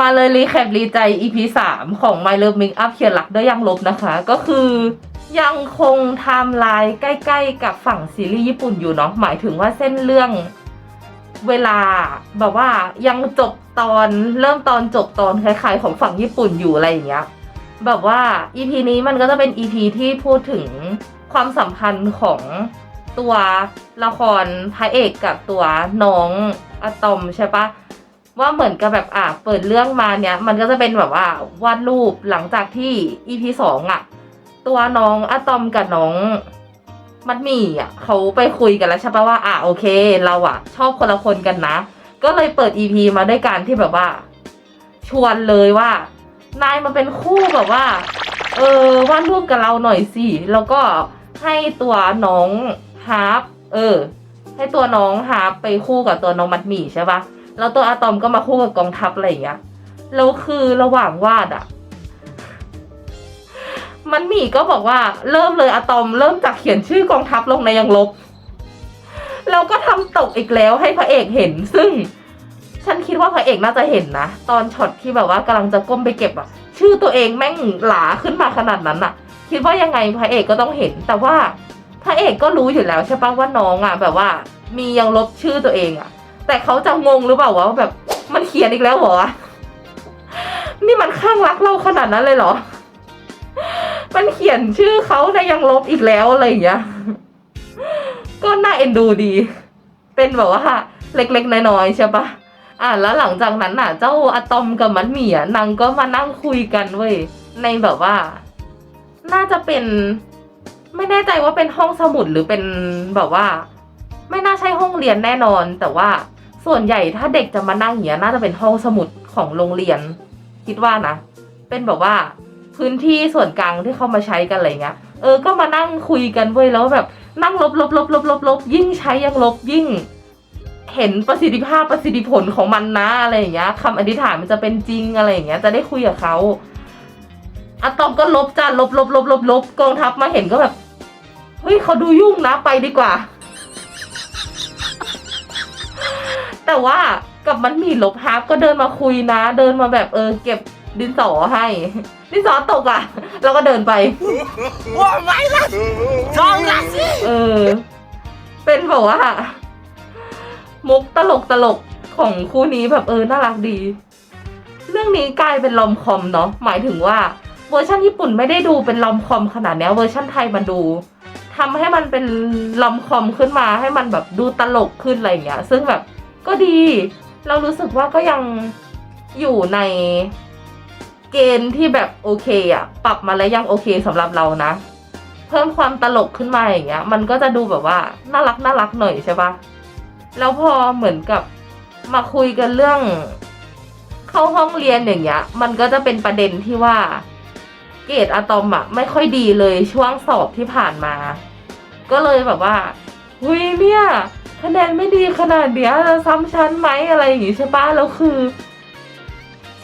มาเลยรีแคปรีใจ EP 3 ของ My Love Make Up เขียนหลักด้วยยังลบนะคะ ก็คือยังคงไทม์ไลน์ใกล้ ๆ กับฝั่งซีรีส์ญี่ปุ่นอยู่เนาะหมายถึงว่าเส้นเรื่องเวลาแบบว่ายังจบตอนเริ่มตอนจบตอนคล้าย ๆ ของฝั่งญี่ปุ่นอยู่อะไรอย่างเงี้ยแบบว่า EP นี้มันก็จะเป็น EP ที่พูดถึงความสัมพันธ์ของตัวละครพระเอกกับตัวน้องอะตอมใช่ปะ ว่าเหมือนกับแบบอะเปิดเรื่องมาเนี้ยมันก็จะเป็นแบบว่าวาดรูปหลังจากที่ EP สองอะ ตัวน้องอะตอมกับน้องมัดหมี่อะเขาไปคุยกันแล้วใช่ปะว่าอะโอเค เราอะ ชอบคนละคนกันนะ ก็เลยเปิด EP มาด้วยการที่แบบว่า ชวนเลยว่านายมาเป็นคู่แบบว่า เออวาดรูปกับเราหน่อยสิแล้วก็ให้ตัวน้องฮาร์ปเออ ให้ตัวน้องฮาร์ปไปคู่กับตัวน้องมัดหมี่ใช่ปะ แล้วตัวอะตอมก็มาคู่กับกองทัพอะไรอย่างเงี้ยแล้วคือระหว่างวาดอะมันหมีก็บอกว่าเริ่มเลยอะตอมเริ่มจากเขียนชื่อกองทัพลงในยังลบแล้วก็ทำตกอีกแล้วให้พระเอกเห็น ซึ่ง ฉันคิดว่าพระเอกน่าจะเห็นนะ ตอนช็อตที่แบบว่ากำลังจะก้มไปเก็บอะชื่อตัวเองแม่งหลาขึ้นมาขนาดนั้นอะคิดว่ายังไงพระเอกก็ต้องเห็น แต่ว่าพระเอกก็รู้อยู่แล้วใช่ปะว่าน้องอะแบบว่า มียังลบชื่อตัวเองอะ แต่เขาจะงงหรือเปล่าวะว่าแบบมันเขียนอีกแล้วเหรอ นี่มันข้างรักเราขนาดนั้นเลยเหรอ มันเขียนชื่อเขาในยังลบอีกแล้วอะไรอย่างเงี้ย ก็น่าเอ็นดูดี เป็นแบบว่าเล็กๆน้อยๆใช่ปะอะแล้วหลังจากนั้นน่ะ เจ้าอะตอมกับมันหมี่อะนางก็มานั่งคุยกันเว้ยในแบบว่า น่าจะเป็น ไม่แน่ใจว่าเป็นห้องสมุดหรือเป็นแบบว่า ไม่น่าใช่ห้องเรียนแน่นอน แต่ว่า ส่วนใหญ่ถ้าเด็กจะมานั่งอย่างเงี้ยน่าจะเป็นห้องสมุดของโรงเรียน คิดว่านะ เป็นแบบว่าพื้นที่ส่วนกลางที่เขามาใช้กันอะไรเงี้ย เออ ก็มานั่งคุยกันเว้ยแล้วแบบนั่งลบลบลบลบลบลบยิ่งใช้ยังลบยิ่ง เห็นประสิทธิภาพประสิทธิผลของมันนะอะไรอย่างเงี้ยคำอธิษฐานมันจะเป็นจริงอะไรอย่างเงี้ย จะได้คุยกับเขาอะตอมก็ลบจ้าลบลบลบลบลบกองทัพมาเห็นก็แบบเฮ้ยเขาดูยุ่งนะไปดีกว่า แต่ว่ากับมันมีลบฮาร์ปก็เดินมาคุยนะ เดินมาแบบเออเก็บดินสอให้ ดินสอตกอะ เราก็เดินไปว่าไม่ละจองละสิเออ เป็นแบบว่า มุกตลกตลกของคู่นี้แบบเออน่ารักดี เรื่องนี้กลายเป็นลอมคอมเนาะหมายถึงว่าเวอร์ชันญี่ปุ่นไม่ได้ดูเป็นลอมคอมขนาดนี้เวอร์ชันไทยมันดู ทำให้มันเป็นลอมคอมขึ้นมาให้มันแบบดูตลกขึ้นอะไรอย่างเงี้ย ซึ่งแบบ ก็ดี เรารู้สึกว่าก็ยังอยู่ในเกณฑ์ที่แบบโอเคอะปรับมาแล้วยังโอเคสำหรับเรานะ เพิ่มความตลกขึ้นมาอย่างเงี้ย มันก็จะดูแบบว่าน่ารักน่ารักหน่อยใช่ปะแล้วพอเหมือนกับมาคุยกันเรื่อง เข้าห้องเรียนอย่างเงี้ย มันก็จะเป็นประเด็นที่ว่า เกรดอะตอมอะไม่ค่อยดีเลยช่วงสอบที่ผ่านมา ก็เลยแบบว่าหุยเนี่ย คะแนนไม่ดีขนาดเนี้ยจะซ้ำชั้นไหมอะไรอย่างงี้ใช่ปะแล้วคือ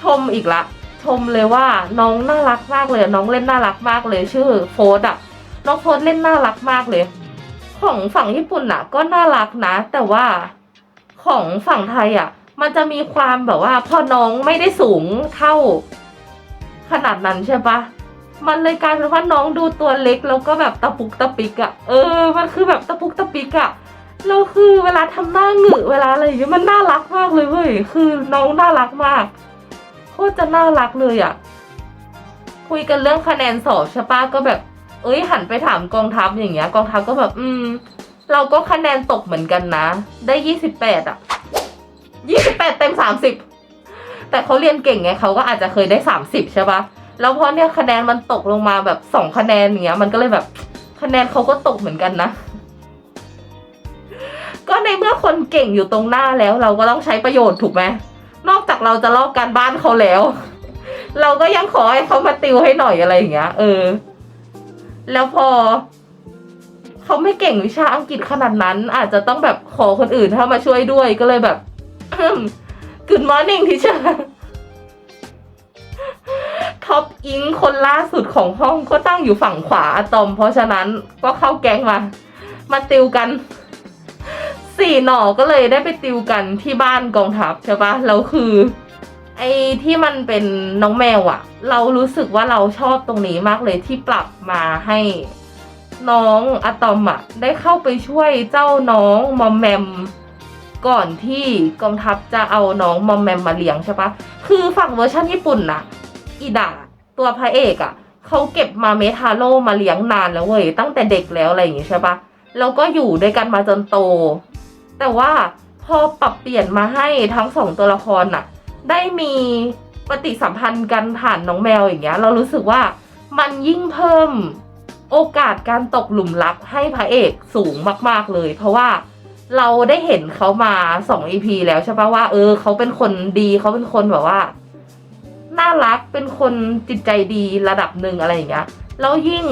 ชมอีกละ ชมเลยว่าน้องน่ารักมากเลย น้องเล่นน่ารักมากเลย ชื่อโฟดอะน้องโฟดเล่นน่ารักมากเลย ของฝั่งญี่ปุ่นอะก็น่ารักนะ แต่ว่าของฝั่งไทยอะมันจะมีความแบบว่าพอน้องไม่ได้สูงเท่า ขนาดนั้นใช่ปะมันเลยกลายเป็นว่าน้องดูตัวเล็กแล้วก็แบบตะปุกตะปิกอะเออ มันคือแบบตะปุกตะปิกอะ แล้วคือเวลาทำหน้าหงึเวลาอะไรอย่างเงี้ยมันน่ารักมากเลยเว้ยคือน้องน่ารักมากโคตรจะน่ารักเลยอะ่ะ คุยกันเรื่องคะแนนสอบใช่ปะก็แบบ เอ้ยหันไปถามกองทัพอย่างเงี้ย กองทัพก็แบบ อืม เราก็คะแนนตกเหมือนกันนะ ได้ยี่สิบแปดอะยี่สิบแปดเต็มสามสิบแต่เขาเรียนเก่งไงเขาก็อาจจะเคยได้สามสิบใช่ปะแล้วพอเนี่ยคะแนนมันตกลงมาแบบสองคะแนนอย่างเงี้ย มันก็เลยแบบคะแนนเขาก็ตกเหมือนกันนะ ก็ในเมื่อคนเก่งอยู่ตรงหน้าแล้ว เราก็ต้องใช้ประโยชน์ถูกไหมนอกจากเราจะลอกการบ้านเขาแล้ว เราก็ยังขอให้เขามาติวให้หน่อยอะไรอย่างเงี้ย เออ แล้วพอเขาไม่เก่งวิชาอังกฤษขนาดนั้น อาจจะต้องแบบขอคนอื่นเข้ามาช่วยด้วยก็เลยแบบ Good morning ทีเชอท็อปอิงคนล่าสุดของห้องก็ตั้งอยู่ฝั่งขวาอะตอม เพราะฉะนั้นก็เข้าแก๊งมา มาติวกัน สี่หน่อก็เลยได้ไปติวกันที่บ้านกองทัพใช่ปะแล้วคือ ไอ้ที่มันเป็นน้องแมวอะเรารู้สึกว่าเราชอบตรงนี้มากเลยที่ปรับมาให้น้องอะตอมอะได้เข้าไปช่วยเจ้าน้องมอมแมมก่อนที่กองทัพจะเอาน้องมอมแมมมาเลี้ยงใช่ปะคือฝั่งเวอร์ชันญี่ปุ่นนะอีดาตัวพระเอกอะ่ะเขาเก็บมาเมทาโร่มาเลี้ยงนานแล้วเว้ยตั้งแต่เด็กแล้วอะไรอย่างงี้ใช่ปะแล้วก็อยู่ด้วยกันมาจนโต แต่ว่าพอปรับเปลี่ยนมาให้ทั้งสองตัวละครน่ะ ได้มีปฏิสัมพันธ์กันผ่านน้องแมวอย่างเงี้ย เรารู้สึกว่ามันยิ่งเพิ่มโอกาสการตกหลุมรักให้พระเอกสูงมาก ๆเลย เพราะว่าเราได้เห็นเขามาสองอีพีแล้วใช่ปะว่าเออเขาเป็นคนดีเขาเป็นคนแบบว่าน่ารักเป็นคนจิตใจดีระดับหนึ่งอะไรอย่างเงี้ยแล้วยิ่ง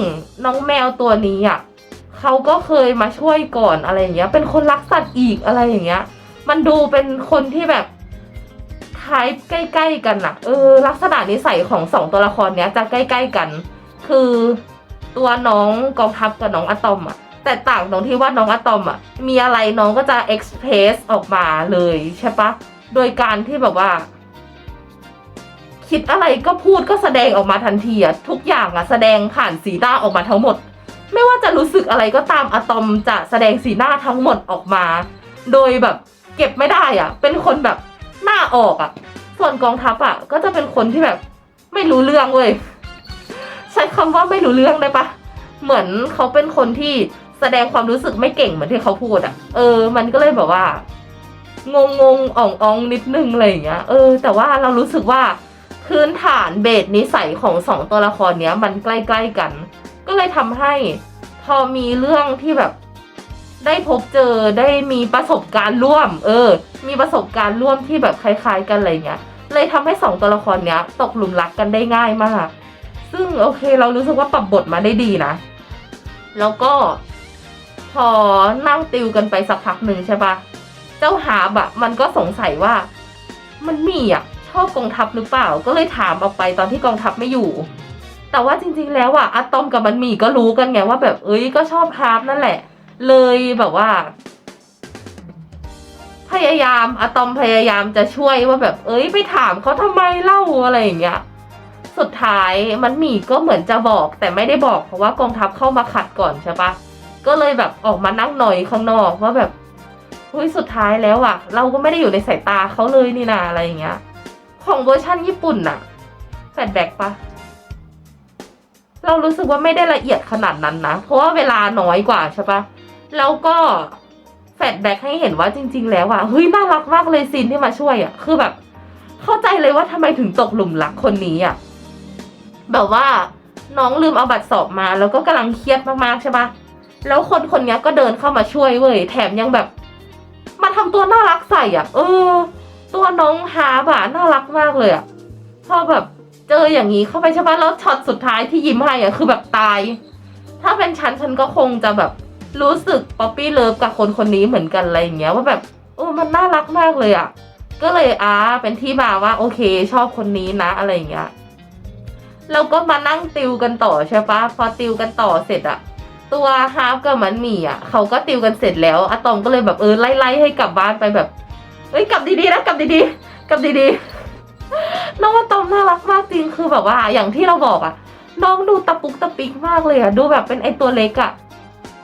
น้องแมวตัวนี้อะ เขาก็เคยมาช่วยก่อนอะไรอย่างเงี้ย เป็นคนรักสัตว์อีกอะไรอย่างเงี้ย มันดูเป็นคนที่แบบคล้ายใกล้ ๆ กันนะเออ ลักษณะนิสัยของสองตัวละครเนี้ยจะใกล้ ๆกัน คือตัวน้องกองทัพกับน้องอะตอมอะแต่ต่างตรงที่ว่าน้องอะตอมอะมีอะไรน้องก็จะเอ็กซ์เพรสออกมาเลยใช่ปะโดยการที่แบบว่า คิดอะไรก็พูดก็แสดงออกมาทันทีอะทุกอย่างอะแสดงผ่านสีหน้าออกมาทั้งหมด ไม่ว่าจะรู้สึกอะไรก็ตามอะตอมจะแสดงสีหน้าทั้งหมดออกมา โดยแบบเก็บไม่ได้อะเป็นคนแบบหน้าออกอะส่วนกองทัพอะก็จะเป็นคนที่แบบไม่รู้เรื่องเว้ยใช้คำว่าไม่รู้เรื่องได้ปะเหมือนเขาเป็นคนที่แสดงความรู้สึกไม่เก่งเหมือนที่เขาพูดอะเออ มันก็เลยแบบว่างงงๆอ่องอ่องนิดนึงอะไรอย่างเงี้ย เออ แต่ว่าเรารู้สึกว่าพื้นฐานเบสนิสัยของสองตัวละครเนี้ย มันใกล้ๆกัน ก็เลยทำให้พอมีเรื่องที่แบบ ได้พบเจอได้มีประสบการณ์ร่วม เออ มีประสบการณ์ร่วมที่แบบคล้าย ๆ กันอะไรเงี้ยเลยทำให้สองตัวละครเนี้ย ตกหลุมรักกันได้ง่ายมาก ซึ่งโอเค เรารู้สึกว่าปรับบทมาได้ดีนะ แล้วก็ พอนั่งติวกันไปสักพักหนึ่งใช่ปะเจ้าฮาบะมันก็สงสัยว่า มันมีอะชอบกองทัพหรือเปล่า ก็เลยถามออกไปตอนที่กองทัพไม่อยู่ แต่ว่าจริง ๆ แล้วอะอะตอมกับมันมีก็รู้กันไงว่าแบบเอ้ยก็ชอบฮาร์ปนั่นแหละ เลยแบบว่า พยายามอะตอมพยายามจะช่วยว่าแบบ เอ้ยไปถามเขาทำไมเล่าอะไรอย่างเงี้ย สุดท้ายมันมีก็เหมือนจะบอก แต่ไม่ได้บอกเพราะว่ากองทัพเข้ามาขัดก่อนใช่ปะก็เลยแบบออกมานั่งหน่อยข้างนอกว่าแบบเฮ้ยสุดท้ายแล้วอะเราก็ไม่ได้อยู่ในสายตาเขาเลยนี่นาอะไรอย่างเงี้ย ของเวอร์ชันญี่ปุ่นน่ะแฟลแบ็กปะ เรารู้สึกว่าไม่ได้ละเอียดขนาดนั้นนะ เพราะว่าเวลาน้อยกว่าใช่ปะแล้วก็แฟลชแบ็กให้เห็นว่าจริง ๆ แล้วอะเฮ้ยน่ารักมากเลยซีนที่มาช่วยอะคือแบบ เข้าใจเลยว่าทำไมถึงตกหลุมรักคนนี้อะแบบว่าน้องลืมเอาบัตรสอบมา แล้วก็กำลังเครียดมากๆใช่ปะแล้วคนคนนี้ก็เดินเข้ามาช่วยเว้ยแถมยังแบบ มาทำตัวน่ารักใส่อะ เออ ตัวน้องฮาบ่ะน่ารักมากเลยอะพอแบบ เจออย่างนี้เข้าไปใช่ปะแล้วช็อตสุดท้ายที่ยิ้มให้อะคือแบบตาย ถ้าเป็นฉันฉันก็คงจะแบบรู้สึกป๊อปปี้เลิฟกับคนคนนี้เหมือนกันอะไรอย่างเงี้ยว่าแบบโอ้มันน่ารักมากเลยอะก็เลยอ่าเป็นที่มาว่าโอเคชอบคนนี้นะอะไรอย่างเงี้ยแล้วก็มานั่งติวกันต่อใช่ปะพอติวกันต่อเสร็จอะตัวฮาร์ฟกับมันหมี่อะเขาก็ติวกันเสร็จแล้วอะตอมก็เลยแบบเออไล่ไล่ๆให้กลับบ้านไปแบบเฮ้ยกลับดีๆนะกลับดีๆกลับดีๆ น้องอะตอมน่ารักมากจริงคือแบบว่า อย่างที่เราบอกอะน้องดูตะปุกตะปิกมากเลยอะดูแบบเป็นไอตัวเล็กอะ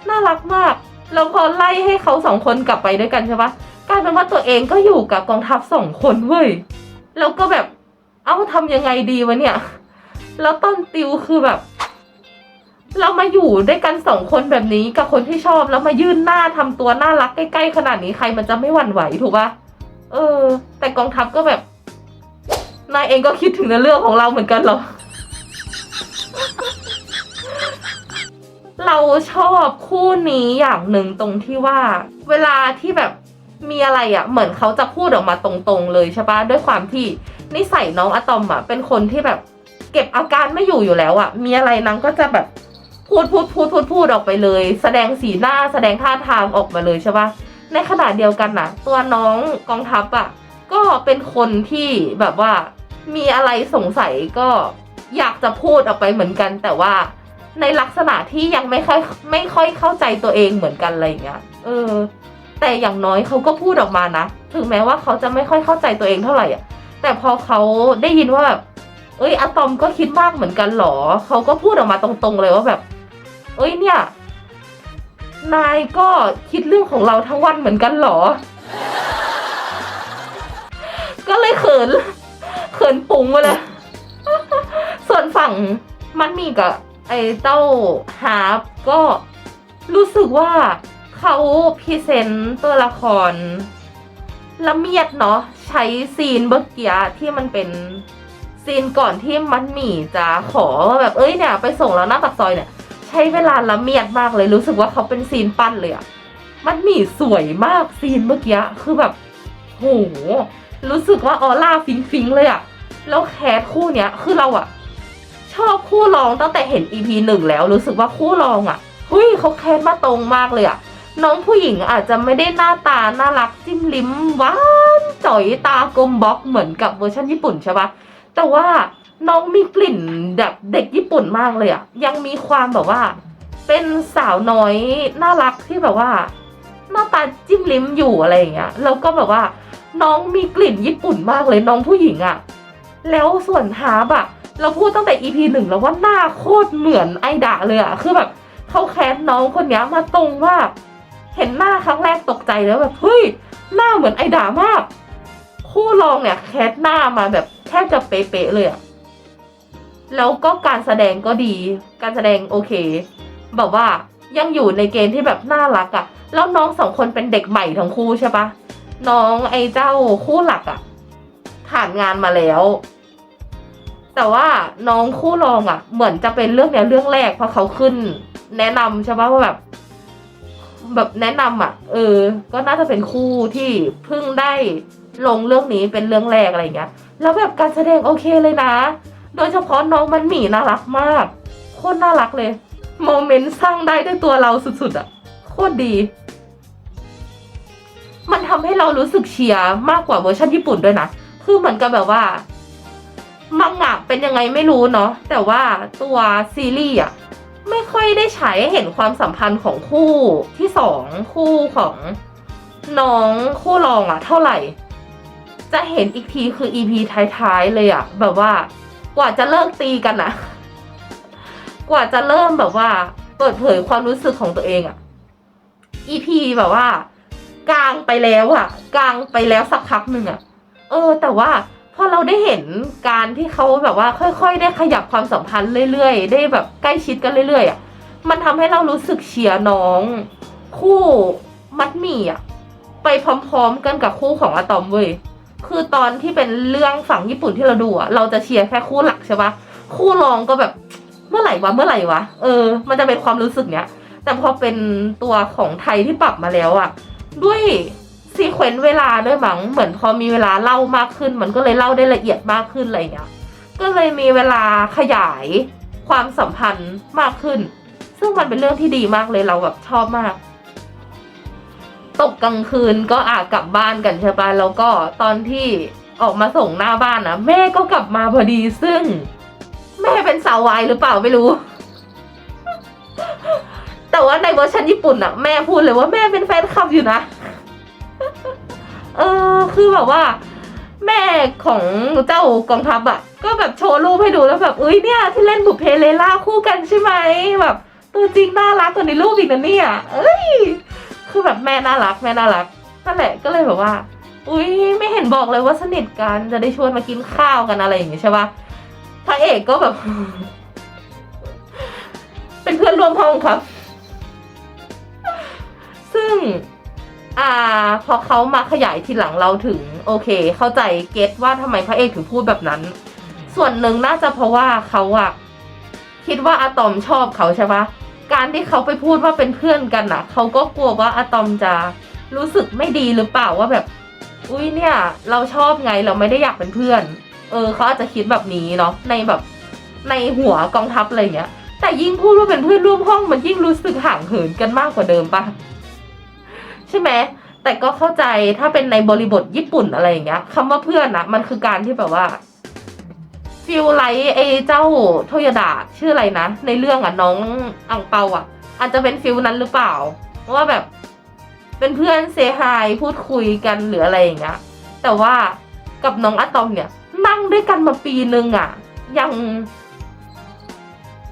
น่ารักมากแล้วพอไล่ให้เขาสองคนกลับไปด้วยกันใช่ปะกลายเป็นว่าตัวเองก็อยู่กับกองทัพสองคนเว้ยแล้วก็แบบ เอ้าทำยังไงดีวะเนี่ย แล้วต้นติวคือแบบ เรามาอยู่ด้วยกันสองคนแบบนี้กับคนที่ชอบแล้วมายื่นหน้าทำตัวน่ารักใกล้ๆขนาดนี้ใครมันจะไม่หวั่นไหวถูกปะเออ แต่กองทัพก็แบบ นายเองก็คิดถึงในเรื่องของเราเหมือนกันเหรอ เราชอบคู่นี้อย่างหนึ่งตรงที่ว่า เวลาที่แบบมีอะไรอะ่ะ เหมือนเขาจะพูดออกมาตรงๆ เลยใช่ปะด้วยความที่นิสัยน้องอะตอมอะ่ะเป็นคนที่แบบ เก็บอาการไม่อยู่อยู่แล้วอะ่ะ มีอะไรนางก็จะแบบพูดพูดพูดพูดพูดออกไปเลย แสดงสีหน้าแสดงท่าทางออกมาเลยใช่ปะในขณะเดียวกันน่ะตัวน้องกองทัพอะ่ะ ก็เป็นคนที่แบบว่า มีอะไรสงสัยก็อยากจะพูดออกไปเหมือนกัน แต่ว่าในลักษณะที่ยังไม่ค่อยไม่ค่อยเข้าใจตัวเองเหมือนกันอะไรอย่างเงี้ยเออ แต่อย่างน้อยเขาก็พูดออกมานะถึงแม้ว่าเขาจะไม่ค่อยเข้าใจตัวเองเท่าไหร่อะแต่พอเขาได้ยินว่าแบบเอ้ยอะตอมก็คิดมากเหมือนกันหรอ เขาก็พูดออกมาตรงๆเลยว่าแบบ เอ้ยเนี่ย นายก็คิดเรื่องของเราทั้งวันเหมือนกันหรอ ก็เลยเขิน เขินปุงไปเลย ส่วนฝั่งมันมีกับไอ้เต้าฮาร์ปก็รู้สึกว่าเขาพรีเซนต์ตัวละครละเมียดเนาะใช้ซีนเมื่อกี้ที่มันเป็นซีนก่อนที่มันหมี่จะขอว่าแบบเอ้ยเนี่ยไปส่งแล้วหน้าปากซอยเนี่ย ใช้เวลาละเมียดมากเลยรู้สึกว่าเขาเป็นซีนปั้นเลยอะมันหมี่สวยมากซีนเมื่อกี้คือแบบโหรู้สึกว่าออร่าฟิงฟิงเลยอะ แล้วแคสคู่เนี้ยคือเราอะชอบคู่รองตั้งแต่เห็น EP หนึ่งแล้วรู้สึกว่าคู่รองอะเฮ้ยเขาแคสมาตรงมากเลยอะน้องผู้หญิงอาจจะไม่ได้หน้าตาน่ารักจิ้มลิ้มหวานจ่อยตากลมบล็อกเหมือนกับเวอร์ชันญี่ปุ่นใช่ปะแต่ว่าน้องมีกลิ่นแบบเด็กญี่ปุ่นมากเลยอะยังมีความแบบว่า เป็นสาวน้อยน่ารักที่แบบว่า หน้าตาจิ้มลิ้มอยู่อะไรอย่างเงี้ยแล้วก็แบบว่า น้องมีกลิ่นญี่ปุ่นมากเลยน้องผู้หญิงอะ แล้วส่วนฮาร์บอะเราพูดตั้งแต่ EP หนึ่งแล้วว่าหน้าโคตรเหมือนไอดะเลยอะคือแบบเขาแคสน้องคนนี้มาตรงมาเห็นหน้าครั้งแรกตกใจแล้วแบบเฮ้ยหน้าเหมือนไอดามาก คู่รองเนี่ยแคสหน้ามาแบบแทบจะเป๊ะๆเลยอะแล้วก็การแสดงก็ดี การแสดงโอเค แบบว่ายังอยู่ในเกณฑ์ที่แบบน่ารักอะแล้วน้องสองคนเป็นเด็กใหม่ทั้งคู่ใช่ปะน้องไอ้เจ้าคู่หลักอะผ่านงานมาแล้ว แต่ว่าน้องคู่รองอะเหมือนจะเป็นเรื่องเนี้ยเรื่องแรกเพราะเขาขึ้น แนะนำใช่ปะว่าแบบ แบบแนะนำอะ เออ ก็น่าจะเป็นคู่ที่เพิ่งได้ลงเรื่องนี้เป็นเรื่องแรกอะไรเงี้ย แล้วแบบการแสดงโอเคเลยนะ โดยเฉพาะน้องมันหมีน่ารักมาก โคตรน่ารักเลยโมเมนต์สร้างได้ด้วยตัวเราสุดๆอะโคตรดี มันทำให้เรารู้สึกเชียร์มากกว่าเวอร์ชันญี่ปุ่นด้วยนะ คือเหมือนกับแบบว่า มังงะเป็นยังไงไม่รู้เนาะแต่ว่าตัวซีรีส์อะไม่ค่อยได้ฉายให้เห็นความสัมพันธ์ของคู่ที่สองคู่ของน้องคู่รองอะเท่าไหร่ จะเห็นอีกทีคือ EP ท้ายๆเลยอะแบบว่ากว่าจะเลิกตีกันอะกว่าจะเริ่มแบบว่า เปิดเผยความรู้สึกของตัวเองอะ EP แบบว่ากลางไปแล้วอะกลางไปแล้วสักพักหนึ่งอะเออ แต่ว่า พอเราได้เห็นการที่เขาแบบว่าค่อย ๆ ได้ขยับความสัมพันธ์เรื่อยๆ ได้แบบใกล้ชิดกันเรื่อยๆอะมันทำให้เรารู้สึกเชียร์น้อง คู่มัดหมี่อะไปพร้อมๆ กันกับคู่ของอะตอมเว้ยคือตอนที่เป็นเรื่องฝั่งญี่ปุ่นที่เราดูอะเราจะเชียร์แค่คู่หลักใช่ปะคู่รองก็แบบเมื่อไหร่วะเมื่อไหร่วะเออ มันจะเป็นความรู้สึกเนี้ยแต่พอเป็นตัวของไทยที่ปรับมาแล้วอะด้วย ซีเควนต์เวลาด้วยมั้งเหมือนพอมีเวลาเล่ามากขึ้น มันก็เลยเล่าได้ละเอียดมากขึ้นอะไรเงี้ยก็เลยมีเวลาขยายความสัมพันธ์มากขึ้น ซึ่งมันเป็นเรื่องที่ดีมากเลยเราแบบชอบมาก ตกกลางคืนก็อาจกลับบ้านกันใช่ปะแล้วก็ตอนที่ออกมาส่งหน้าบ้านนะแม่ก็กลับมาพอดีซึ่ง แม่เป็นสาววายหรือเปล่าไม่รู้ แต่ว่าในเวอร์ชันญี่ปุ่นอะแม่พูดเลยว่าแม่เป็นแฟนคลับอยู่นะ เออ คือแบบว่า แม่ของเจ้ากองทัพอะก็แบบโชว์รูปให้ดูแล้วแบบเอ้ยเนี่ยที่เล่นบุพเพเลล่าคู่กันใช่ไหมแบบตัวจริงน่ารักกว่าในรูปอีกนะเนี่ยเอ้ย คือแบบแม่น่ารักแม่น่ารักนั่นแหละก็เลยแบบว่า อุ้ยไม่เห็นบอกเลยว่าสนิทกันจะได้ชวนมากินข้าวกันอะไรอย่างงี้ใช่ปะพระเอกก็แบบ เป็นเพื่อนร่วมห้องครับ ซึ่ง อ่า พอเขามาขยายทีหลังเราถึง โอเค เข้าใจเก็ตว่าทำไมพระเอกถึงพูดแบบนั้น ส่วนหนึ่งน่าจะเพราะว่าเขาอะคิดว่าอะตอมชอบเขาใช่ปะการที่เขาไปพูดว่าเป็นเพื่อนกันอะเขาก็กลัวว่าอะตอมจะรู้สึกไม่ดีหรือเปล่าว่าแบบ อุ้ยเนี่ย เราชอบไงเราไม่ได้อยากเป็นเพื่อน เออเขาอาจจะคิดแบบนี้เนาะในแบบในหัวกองทัพอะไรเงี้ย แต่ยิ่งพูดว่าเป็นเพื่อนร่วมห้องมันยิ่งรู้สึกห่างเหินกันมากกว่าเดิมปะใช่ไหมแต่ก็เข้าใจถ้าเป็นในบริบทญี่ปุ่นอะไรอย่างเงี้ยคำว่าเพื่อนนะมันคือการที่แบบว่าฟิลไลท์ไอเจ้าโทยดาชื่ออะไรนะ ในเรื่องอะน้องอังเปาอะอาจจะเป็นฟิลนั้นหรือเปล่าว่าแบบเป็นเพื่อนเซฮายพูดคุยกันหรืออะไรอย่างเงี้ยแต่ว่ากับน้องอะตอมเนี่ย นั่งด้วยกันมาปีนึงอะยัง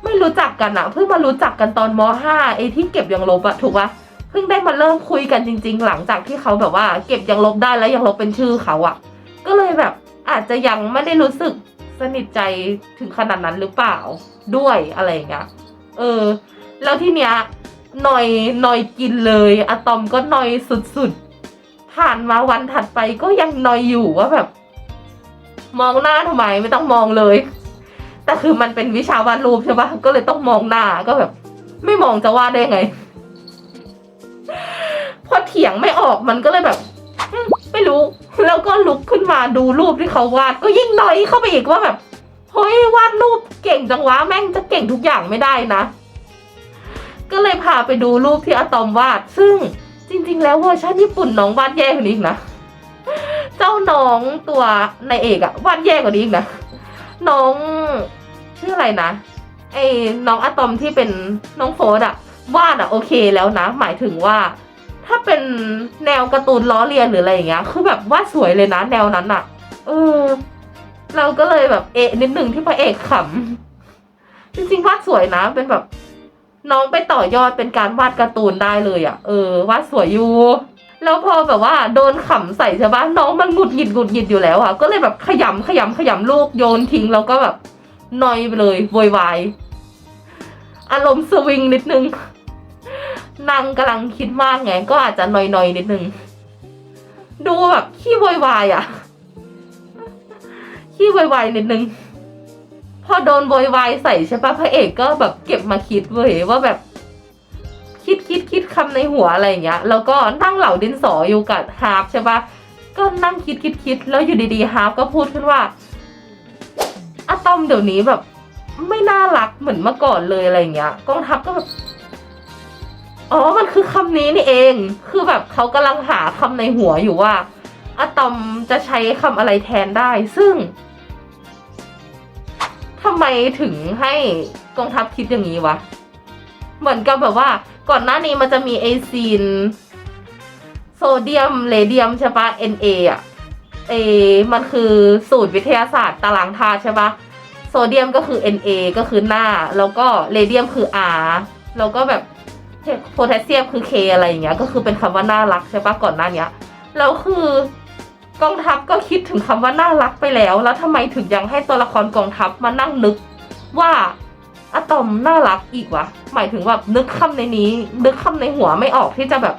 ไม่รู้จักกันอะเพิ่งมารู้จักกันตอนมห้าไอที่เก็บยังลบอะถูกปะ เพิ่งได้มาเริ่มคุยกันจริง ๆ หลังจากที่เขาแบบว่าเก็บยังลบได้แล้วยังลบเป็นชื่อเขาอะก็เลยแบบอาจจะยังไม่ได้รู้สึกสนิทใจถึงขนาดนั้นหรือเปล่าด้วยอะไรเงี้ยเออ แล้วทีเนี้ยหน่อยหน่อยกินเลยอะตอมก็หน่อยสุดๆ ผ่านมาวันถัดไปก็ยังหน่อยอยู่ว่าแบบ มองหน้าทำไมไม่ต้องมองเลย แต่คือมันเป็นวิชาวาดรูปใช่ปะก็เลยต้องมองหน้าก็แบบ ไม่มองจะวาดได้ไง พอเถียงไม่ออกมันก็เลยแบบ ไม่รู้ แล้วก็ลุกขึ้นมาดูรูปที่เขาวาด ก็ยิ่งน้อยเข้าไปอีกว่าแบบเฮ้ยวาดรูปเก่งจังวะแม่งจะเก่งทุกอย่างไม่ได้นะ ก็เลยพาไปดูรูปที่อะตอมวาด ซึ่งจริง ๆ แล้วเวอร์ชันญี่ปุ่นน้องวาดแย่กว่านี้อีกนะเจ้าน้องตัวนายเอกอะวาดแย่กว่านี้อีกนะน้องชื่ออะไรนะไอ้น้องอะตอมที่เป็นน้องโฟร์อะ วาดอะโอเคแล้วนะ หมายถึงว่า ถ้าเป็นแนวการ์ตูนล้อเลียนหรืออะไรอย่างเงี้ย คือแบบวาดสวยเลยนะ แนวนั้นอะเออ เราก็เลยแบบเอะนิดหนึ่งที่พระเอกขำจริงๆวาดสวยนะ เป็นแบบ น้องไปต่อยอดเป็นการวาดการ์ตูนได้เลยอะเออวาดสวยอยู่แล้วพอแบบว่าโดนขำใส่ใช่ปะน้องมันหงุดหงิดหงุดหงิดอยู่แล้วอะก็เลยแบบขยำขยำขยำลูกโยนทิ้งแล้วก็แบบนอยไปเลยโวยวายอารมณ์สวิงนิดนึง นางกำลังคิดมากไง ก็อาจจะนอยนอยๆนิดนึง ดูแบบขี้โวยวายอะขี้โวยวายนิดนึง พอโดนโวยวายใส่ใช่ปะพระเอกก็แบบเก็บมาคิดเว้ยว่าแบบ คิดคิดคิดคำในหัวอะไรอย่างเงี้ย แล้วก็นั่งเหล่าดินสออยู่กับฮาร์ปใช่ปะก็นั่งคิดคิดคิดแล้วอยู่ดีๆฮาร์ปก็พูดขึ้นว่าอะตอมเดี๋ยวนี้แบบ ไม่น่ารักเหมือนเมื่อก่อนเลยอะไรอย่างเงี้ยกองทัพก็แบบ อ๋อ มันคือคำนี้นี่เอง คือแบบเขากำลังหาคำในหัวอยู่ว่าอะตอมจะใช้คำอะไรแทนได้ ซึ่งทำไมถึงให้กองทัพคิดอย่างนี้วะ เหมือนกับแบบว่า ก่อนหน้านี้มันจะมีไอซีน โซเดียมเลเดียมใช่ปะ Na อะเอมันคือสูตรวิทยาศาสตร์ตารางธาตุใช่ปะโซเดียมก็คือ Na ก็คือหน้า แล้วก็เลเดียมคือ R แล้วก็แบบ โพแทสเซียมคือ K อะไรอย่างเงี้ย ก็คือเป็นคำว่าน่ารักใช่ปะก่อนหน้าเนี้ยแล้วคือกองทัพก็คิดถึงคำว่าน่ารักไปแล้ว แล้วทำไมถึงยังให้ตัวละครกองทัพมานั่งนึกว่าอะตอมน่ารักอีกวะ หมายถึงแบบนึกคำในนี้ นึกคำในหัวไม่ออกที่จะแบบ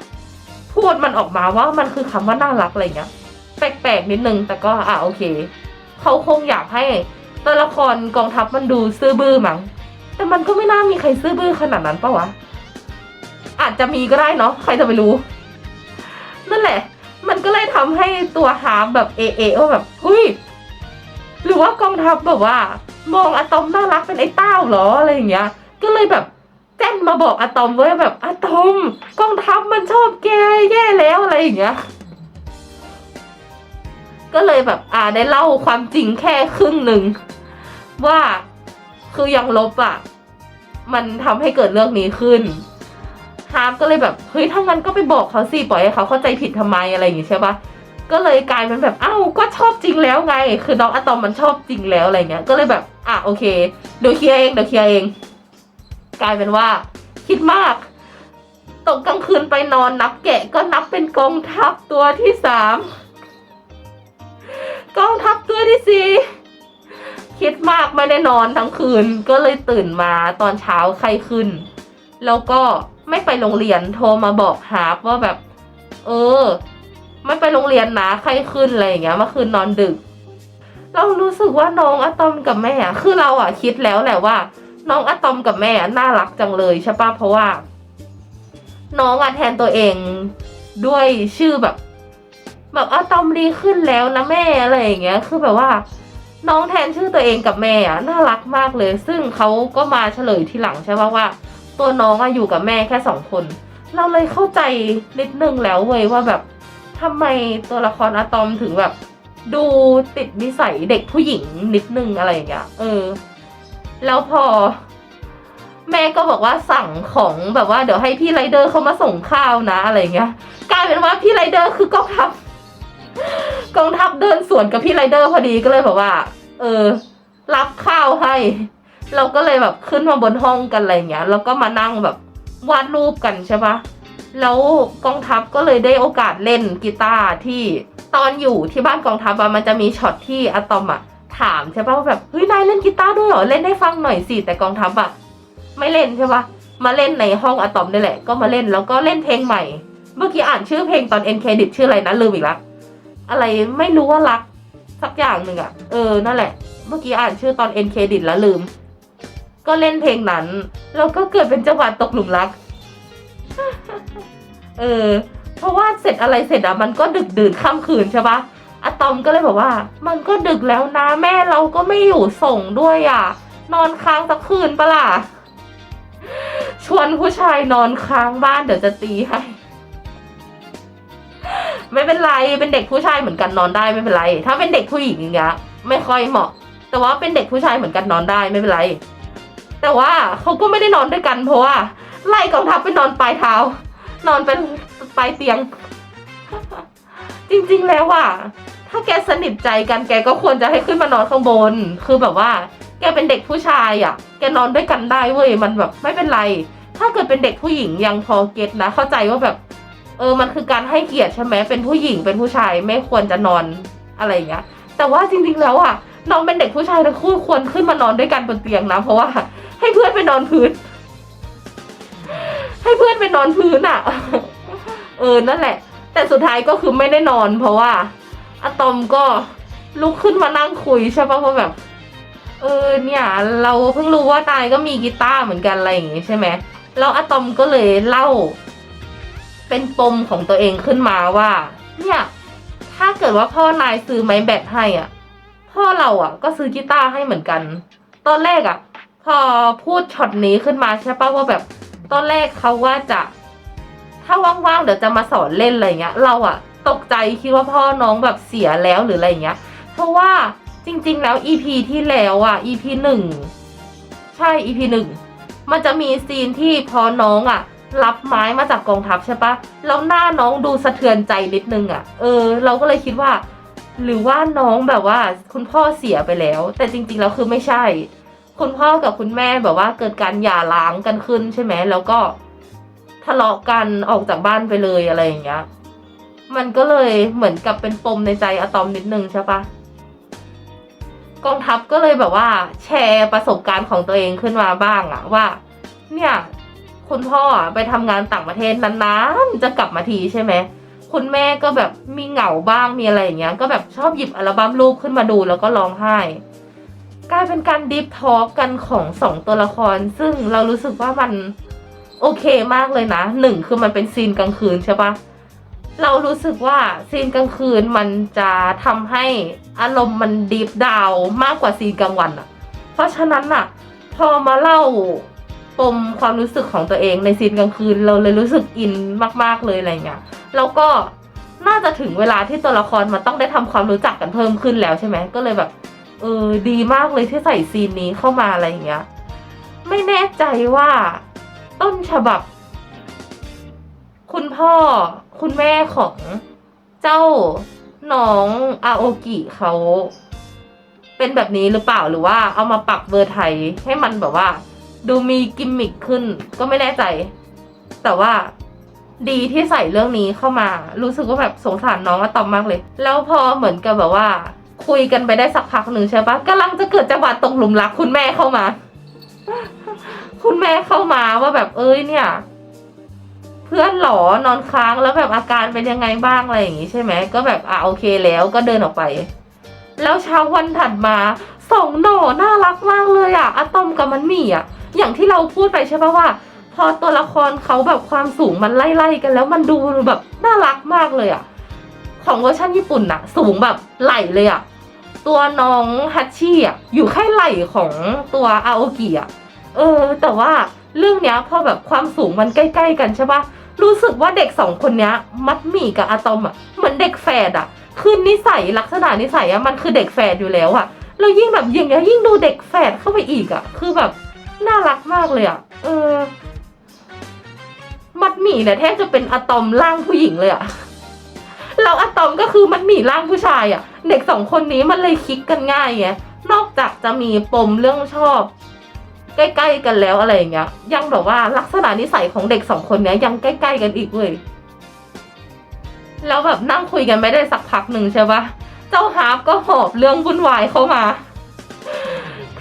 พูดมันออกมาว่ามันคือคำว่าน่ารักอะไรเงี้ยแปลกๆนิดนึง แต่ก็อะโอเค เขาคงอยากให้ตัวละครกองทัพมันดูซื่อบื้อมั้งแต่มันก็ไม่น่ามีใครซื่อบื้อขนาดนั้นปะวะ อาจจะมีก็ได้เนาะใครจะไปรู้ นั่นแหละ มันก็เลยทำให้ตัวฮาร์ปแบบเอเอว่าแบบเฮ้ยหรือว่ากองทัพแบบว่า มองอะตอมน่ารักเป็นไอ้เต้าเหรออะไรอย่างเงี้ย ก็เลยแบบแจ้นมาบอกอะตอมไว้แบบอะตอมกองทัพมันชอบแกแย่แล้วอะไรอย่างเงี้ยก็เลยแบบอ่าได้เล่าความจริงแค่ครึ่งหนึ่งว่าคือยังลบอะ่ะ มันทำให้เกิดเรื่องนี้ขึ้น ฮาร์ปก็เลยแบบเฮ้ยถ้างั้นก็ไปบอกเขาสิปล่อยให้เขาเข้าใจผิดทำไมอะไรอย่างงี้ใช่ปะก็เลยกลายเป็นแบบอ้าวก็ชอบจริงแล้วไง คือน้องอะตอมมันชอบจริงแล้วอะไรเงี้ย ก็เลยแบบอะโอเคเดี๋ยวเคลียร์เองเดี๋ยวเคลียร์เอง กลายเป็นว่า คิดมากตกกลางคืนไปนอนนับแกะก็นับเป็นกองทัพตัวที่สามกองทัพตัวที่สี่คิดมากไม่ได้นอนทั้งคืนก็เลยตื่นมาตอนเช้าไข้ขึ้น แล้วก็ ไม่ไปโรงเรียนโทรมาบอกฮาร์ปว่าแบบ เออ ไม่ไปโรงเรียนนะไข้ขึ้นอะไรอย่างเงี้ยเมื่อคืนนอนดึก เรารู้สึกว่าน้องอะตอมกับแม่อะคือเราอะคิดแล้วแหละว่า น้องอะตอมกับแม่น่ารักจังเลยใช่ปะเพราะว่า น้องอะแทนตัวเองด้วยชื่อแบบ แบบอะตอมดีขึ้นแล้วนะแม่อะไรอย่างเงี้ย คือแบบว่าน้องแทนชื่อตัวเองกับแม่อะน่ารักมากเลย ซึ่งเขาก็มาเฉลยทีหลังใช่ปะว่า ตัวน้องอะอยู่กับแม่แค่สองคน เราเลยเข้าใจนิดนึงแล้วเว้ยว่าแบบทำไมตัวละครอะตอมถึงแบบ ดูติดนิสัยเด็กผู้หญิงนิดนึงอะไรอย่างเงี้ยเออ แล้วพอ แม่ก็บอกว่าสั่งของแบบว่าเดี๋ยวให้พี่ไรเดอร์เขามาส่งข้าวนะอะไรอย่างเงี้ยกลายเป็นว่าพี่ไรเดอร์คือกองทัพกองทัพเดินสวนกับพี่ไรเดอร์พอดีก็เลยแบบว่า เออ รับข้าวให้ เราก็เลยแบบขึ้นมาบนห้องกันอะไรเงี้ยแล้วก็มานั่งแบบวาดรูปกันใช่ปะแล้วกองทัพก็เลยได้โอกาสเล่นกีตาร์ที่ตอนอยู่ที่บ้านกองทัพอะมันจะมีช็อตที่อะตอมอะถามใช่ปะว่าแบบเฮ้ยนายเล่นกีตาร์ด้วยเหรอเล่นให้ฟังหน่อยสิแต่กองทัพอะไม่เล่นใช่ปะมาเล่นในห้องอะตอมนี่แหละ ก็มาเล่นแล้วก็เล่นเพลงใหม่ เมื่อกี้อ่านชื่อเพลงตอนเอ็นเครดิตชื่ออะไรนะลืมอีกแล้วอะไรไม่รู้ว่ารักสักอย่างหนึ่งอะเออนั่นแหละ เมื่อกี้อ่านชื่อตอนเอ็นเครดิตแล้วลืม ก็เล่นเพลงนั้น แล้วก็เกิดเป็นจังหวะตกหลุมรัก เออ เพราะว่าเสร็จอะไรเสร็จอะมันก็ดึกดื่นค่ำคืนใช่ปะอะตอมก็เลยบอกว่า มันก็ดึกแล้วนะแม่เราก็ไม่อยู่ส่งด้วยอะนอนค้างสักคืนปะล่ะ ชวนผู้ชายนอนค้างบ้านเดี๋ยวจะตีให้ ไม่เป็นไรเป็นเด็กผู้ชายเหมือนกันนอนได้ไม่เป็นไร ถ้าเป็นเด็กผู้หญิงอย่างเงี้ยไม่ค่อยเหมาะ แต่ว่าเป็นเด็กผู้ชายเหมือนกันนอนได้ไม่เป็นไร แต่ว่าเขาก็ไม่ได้นอนด้วยกันเพราะว่าไล่กองทัพไปนอนปลายเท้า นอนเป็นปลายเตียง จริงๆแล้วอะถ้าแกสนิทใจกันแกก็ควรจะให้ขึ้นมานอนข้างบน คือแบบว่า แกเป็นเด็กผู้ชายอะ แกนอนด้วยกันได้เว้ยมันแบบไม่เป็นไร ถ้าเกิดเป็นเด็กผู้หญิงยังพอเก็ตนะเข้าใจว่าแบบ เออมันคือการให้เกียรติใช่ไหมเป็นผู้หญิงเป็นผู้ชายไม่ควรจะนอนอะไรอย่างเงี้ยแต่ว่าจริงๆแล้วอะน้องเป็นเด็กผู้ชายทั้งคู่ควรขึ้นมานอนด้วยกันบนเตียงนะเพราะว่า ให้เพื่อนไปนอนพื้น ให้เพื่อนไปนอนพื้นอะ เออนั่นแหละ แต่สุดท้ายก็คือไม่ได้นอนเพราะว่าอะตอมก็ลุกขึ้นมานั่งคุยใช่ปะเพราะแบบ เออเนี่ย เราเพิ่งรู้ว่านายก็มีกีตาร์เหมือนกันอะไรอย่างงี้ใช่ไหมแล้วอะตอมก็เลยเล่า เป็นปมของตัวเองขึ้นมาว่า เนี่ย ถ้าเกิดว่าพ่อนายซื้อไม้แบตให้อะ พ่อเราอะ ก็ซื้อกีตาร์ให้เหมือนกัน ตอนแรกอะ พอพูดช็อตนี้ขึ้นมาใช่ปะว่าแบบตอนแรกเขาว่าจะ ถ้าว่างๆเดี๋ยวจะมาสอนเล่นอะไรเงี้ย เราอะตกใจคิดว่าพ่อน้องแบบเสียแล้วหรืออะไรเงี้ย เพราะว่าจริง ๆ แล้ว EP ที่แล้วอะ EP หนึ่งใช่ EP หนึ่งมันจะมีซีนที่พอน้องอะรับไม้มาจากกองทัพใช่ปะแล้วหน้าน้องดูสะเทือนใจนิดนึงอะเออ เราก็เลยคิดว่า หรือว่าน้องแบบว่า คุณพ่อเสียไปแล้ว แต่จริง ๆ แล้วคือไม่ใช่ คุณพ่อกับคุณแม่แบบว่าเกิดการหย่าร้างกันขึ้นใช่ไหมแล้วก็ทะเลาะกันออกจากบ้านไปเลยอะไรอย่างเงี้ย มันก็เลยเหมือนกับเป็นปมในใจอะตอมนิดนึงใช่ปะกองทัพก็เลยแบบว่า แชร์ประสบการณ์ของตัวเองขึ้นมาบ้างอะว่า เนี่ย คุณพ่อไปทำงานต่างประเทศนานๆจะกลับมาทีใช่ไหมคุณแม่ก็แบบมีเหงาบ้างมีอะไรอย่างเงี้ย ก็แบบชอบหยิบอัลบั้มรูปขึ้นมาดูแล้วก็ร้องไห้ กลายเป็นการดิฟทอล์กกันของสองตัวละคร ซึ่งเรารู้สึกว่ามันโอเคมากเลยนะหนึ่งคือมันเป็นซีนกลางคืนใช่ปะเรารู้สึกว่าซีนกลางคืนมันจะทำให้อารมณ์มันดีฟดาวมากกว่าซีนกลางวันอะเพราะฉะนั้นอะพอมาเล่าปมความรู้สึกของตัวเองในซีนกลางคืน เราเลยรู้สึกอินมากๆเลยอะไรเงี้ยแล้วก็น่าจะถึงเวลาที่ตัวละครมันต้องได้ทำความรู้จักกันเพิ่มขึ้นแล้วใช่ไหมก็เลยแบบ เออดีมากเลยที่ใส่ซีนนี้เข้ามาอะไรอย่างเงี้ย ไม่แน่ใจว่าต้นฉบับ คุณพ่อคุณแม่ของเจ้าน้องอาโอกิเขาเป็นแบบนี้หรือเปล่าหรือว่าเอามาปรับเวอร์ไทยให้มันแบบว่า ดูมีกิมมิคขึ้นก็ไม่แน่ใจ แต่ว่าดีที่ใส่เรื่องนี้เข้ามา รู้สึกว่าแบบสงสารน้องอะตอมมากเลย แล้วพอเหมือนกับแบบว่า คุยกันไปได้สักพักหนึ่งใช่ปะกำลังจะเกิดจังหวะตกหลุมรักคุณแม่เข้ามา คุณแม่เข้ามาว่าแบบเอ้ยเนี่ย เพื่อนหลอนอนค้างแล้วแบบอาการเป็นยังไงบ้างอะไรอย่างงี้ใช่ไหมก็แบบอะโอเคแล้วก็เดินออกไป แล้วเช้าวันถัดมาสองหน่อน่ารักมากเลยอะอะตอมกับมันหมี่อะ อย่างที่เราพูดไปใช่ปะว่า พอตัวละครเขาแบบความสูงมันไล่ๆกันแล้วมันดูแบบน่ารักมากเลยอะ ของเวอร์ชันญี่ปุ่นน่ะ สูงแบบไหลเลยอะตัวน้องฮัตชี่อะอยู่แค่ไหลของตัวอาโอกิอะเออ แต่ว่าเรื่องเนี้ยพอแบบความสูงมันใกล้ ๆ กันใช่ปะรู้สึกว่าเด็กสองคนเนี้ย มัดหมี่กับอะตอมอะเหมือนเด็กแฝดอะคือนิสัยลักษณะนิสัยอะมันคือเด็กแฝดอยู่แล้วอะแล้วยิ่งแบบอย่งเงี้ยยิ่งดูเด็กแฝดเข้าไปอีกอะคือแบบน่ารักมากเลยอะเออ มัดหมี่เนี่ยแทบจะเป็นอะตอมร่างผู้หญิงเลยอะ เราอะตอมก็คือมันหนีร่างผู้ชายอะเด็กสองคนนี้มันเลยคลิกกันง่ายไงนอกจากจะมีปมเรื่องชอบ ใกล้ๆกันแล้วอะไรอย่างเงี้ย ยังแบบว่าลักษณะนิสัยของเด็กสองคนเนี้ยยังใกล้ๆกันอีกเว้ยแล้วแบบนั่งคุยกันไม่ได้สักพักหนึ่งใช่ปะเจ้าฮาร์ปก็หอบเรื่องวุ่นวายเข้ามา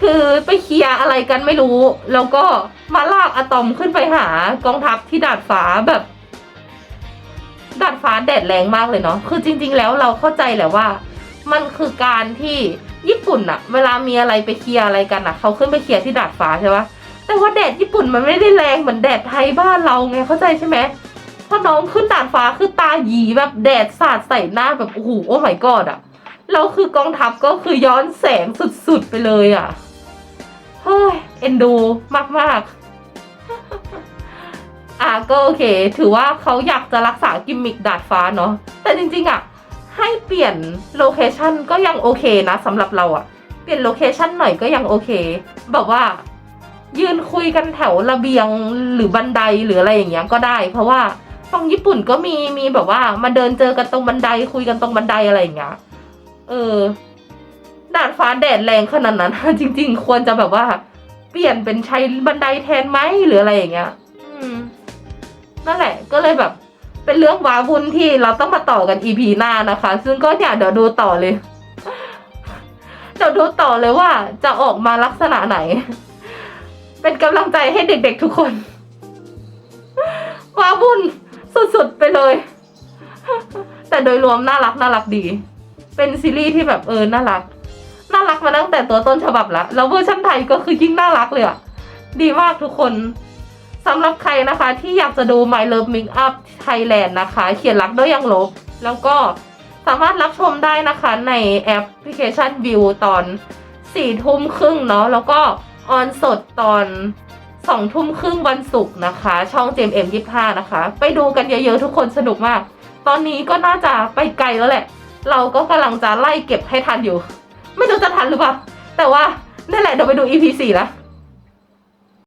คือไปเคลียร์อะไรกันไม่รู้ แล้วก็มาลากอะตอมขึ้นไปหากองทัพที่ดาดฟ้าแบบ ดาดฟ้าแดดแรงมากเลยเนาะคือจริง ๆ แล้วเราเข้าใจแหละว่า มันคือการที่ญี่ปุ่นอะเวลามีอะไรไปเคลียร์อะไรกันอะเขาขึ้นไปเคลียร์ที่ดาดฟ้าใช่ปะแต่ว่าแดดญี่ปุ่นมันไม่ได้แรงเหมือนแดดไทยบ้านเราไงเข้าใจใช่ไหมพอน้องขึ้นดาดฟ้าคือตาหยีแบบแดดสาดใส่หน้าแบบโอ้โหโอ้ my god อะแล้วคือกองทัพก็คือย้อนแสงสุดๆไปเลยอะเฮ้ยเอ็นดูมากๆ อะก็โอเค ถือว่าเขาอยากจะรักษากิมมิกดาดฟ้าเนาะแต่จริงๆอะให้เปลี่ยนโลเคชันก็ยังโอเคนะสำหรับเราอะเปลี่ยนโลเคชันหน่อยก็ยังโอเค แบบว่า ยืนคุยกันแถวระเบียงหรือบันไดหรืออะไรอย่างเงี้ยก็ได้ เพราะว่าฝั่งญี่ปุ่นก็มีมีแบบว่า มาเดินเจอกันตรงบันไดคุยกันตรงบันไดอะไรอย่างเงี้ยเออดาดฟ้าแดดแรงขนาดนั้น จริง ๆ ควรจะแบบว่า เปลี่ยนเป็นใช้บันไดแทนไหมหรืออะไรอย่างเงี้ย นั่นแหละ ก็เลยแบบ เป็นเรื่องว้าวุ่นที่เราต้องมาต่อกันอีพีหน้านะคะ ซึ่งก็เนี่ยเดี๋ยวดูต่อเลยเดี๋ยวดูต่อเลยว่าจะออกมาลักษณะไหน เป็นกำลังใจให้เด็กๆทุกคนว้าวุ่นสุดๆไปเลย แต่โดยรวมน่ารักน่ารักดี เป็นซีรีส์ที่แบบเออน่ารักน่ารักมาตั้งแต่ตัวต้นฉบับละแล้วเวอร์ชันไทยก็คือยิ่งน่ารักเลยอะดีมากทุกคน สำหรับใครนะคะที่อยากจะดู My Love Mix Up Thailand นะคะ เขียนรักด้วยยังลบ แล้วก็สามารถรับชมได้นะคะในแอปพลิเคชัน View ตอนสี่ทุ่มครึ่งเนาะแล้วก็ออนสดตอนสองทุ่มครึ่งวันศุกร์นะคะ ช่อง JMM 25 นะคะ ไปดูกันเยอะๆ ทุกคนสนุกมาก ตอนนี้ก็น่าจะไปไกลแล้วแหละ เราก็กำลังจะไล่เก็บให้ทันอยู่ ไม่รู้จะทันหรือเปล่า แต่ว่านั่นแหละเดี๋ยวไปดู EP 4แล้ว